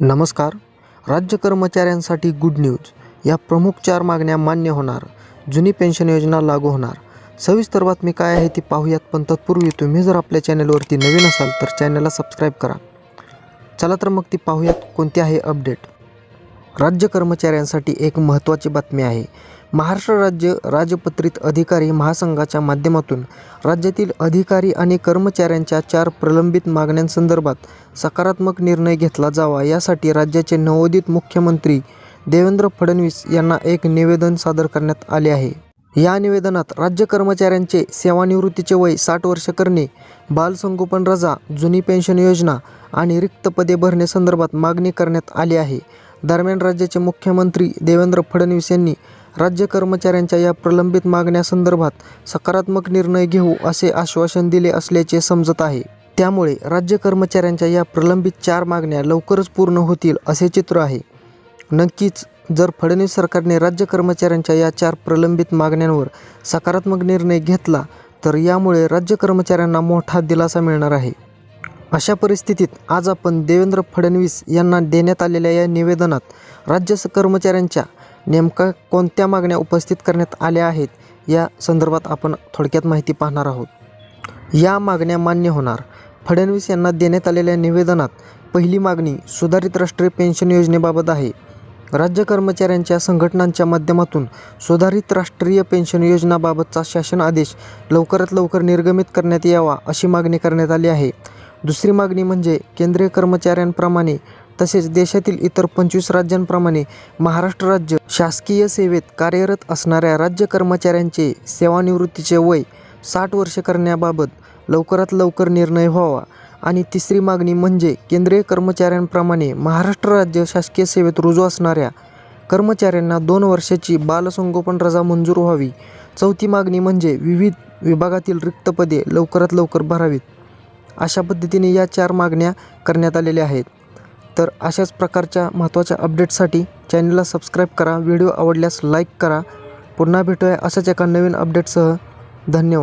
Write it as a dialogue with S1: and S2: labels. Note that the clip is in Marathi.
S1: नमस्कार. राज्य कर्मचाऱ्यांसाठी गुड न्यूज या प्रमुख चार मागण्या मान्य होणार. जुनी पेन्शन योजना लागू होणार. सविस्तर बातमी काय आहे ती पाहूयात पण तत्पूर्वी तुम्ही जर आपल्या चॅनलवरती नवीन असाल तर चॅनलला सबस्क्राईब करा. चला तर मग ती पाहूयात कोणती आहे अपडेट राज्य कर्मचाऱ्यांसाठी एक महत्त्वाची बातमी आहे. महाराष्ट्र राज्य राजपत्रित अधिकारी महासंघाच्या माध्यमातून राज्यातील अधिकारी आणि कर्मचाऱ्यांच्या चार प्रलंबित मागण्यांसंदर्भात सकारात्मक निर्णय घेतला जावा यासाठी राज्याचे नवोदित मुख्यमंत्री देवेंद्र फडणवीस यांना एक निवेदन सादर करण्यात आले आहे. या निवेदनात राज्य कर्मचाऱ्यांचे सेवानिवृत्तीचे वय साठ वर्ष करणे बालसंगोपन रजा जुनी पेन्शन योजना आणि रिक्त पदे भरण्यासंदर्भात मागणी करण्यात आली आहे. दरम्यान राज्याचे मुख्यमंत्री देवेंद्र फडणवीस यांनी राज्य कर्मचाऱ्यांच्या या प्रलंबित मागण्यासंदर्भात सकारात्मक निर्णय घेऊ असे आश्वासन दिले असल्याचे समजत आहे. त्यामुळे राज्य कर्मचाऱ्यांच्या या प्रलंबित चार मागण्या लवकरच पूर्ण होतील असे चित्र आहे. नक्कीच जर फडणवीस सरकारने राज्य कर्मचाऱ्यांच्या या चार प्रलंबित मागण्यांवर सकारात्मक निर्णय घेतला तर यामुळे राज्य कर्मचाऱ्यांना मोठा दिलासा मिळणार आहे. अशा परिस्थितीत आज आपण देवेंद्र फडणवीस यांना देण्यात आलेल्या या निवेदनात राज्य स- कर्मचाऱ्यांच्या नेमका कोणत्या मागण्या उपस्थित करण्यात आल्या आहेत या संदर्भात आपण थोडक्यात माहिती पाहणार आहोत. या मागण्या मान्य होणार. फडणवीस यांना देण्यात आलेल्या निवेदनात पहिली मागणी सुधारित राष्ट्रीय पेन्शन योजनेबाबत आहे. राज्य कर्मचाऱ्यांच्या संघटनांच्या माध्यमातून सुधारित राष्ट्रीय पेन्शन योजनाबाबतचा शासन आदेश लवकरात लवकर निर्गमित करण्यात यावा अशी मागणी करण्यात आली आहे. दुसरी मागणी म्हणजे केंद्रीय कर्मचाऱ्यांप्रमाणे तसेच देशातील इतर पंचवीस राज्यांप्रमाणे महाराष्ट्र राज्य शासकीय सेवेत कार्यरत असणाऱ्या राज्य कर्मचाऱ्यांचे सेवानिवृत्तीचे वय साठ वर्ष करण्याबाबत लवकरात लवकर निर्णय व्हावा. आणि तिसरी मागणी म्हणजे केंद्रीय कर्मचाऱ्यांप्रमाणे महाराष्ट्र राज्य शासकीय सेवेत रुजू असणाऱ्या कर्मचाऱ्यांना दोन वर्षाची बालसंगोपन रजा मंजूर व्हावी. चौथी मागणी म्हणजे विविध विभागातील रिक्त पदे लवकरात लवकर भरावीत. अशा पद्धतीने या चार मागण्या करण्यात आलेल्या आहेत. तर अशाच प्रकारच्या महत्त्वाच्या अपडेट्ससाठी चॅनलला सबस्क्राईब करा व्हिडिओ आवडल्यास लाईक करा. पुन्हा भेटूया अशाच एका नवीन अपडेटसह. धन्यवाद.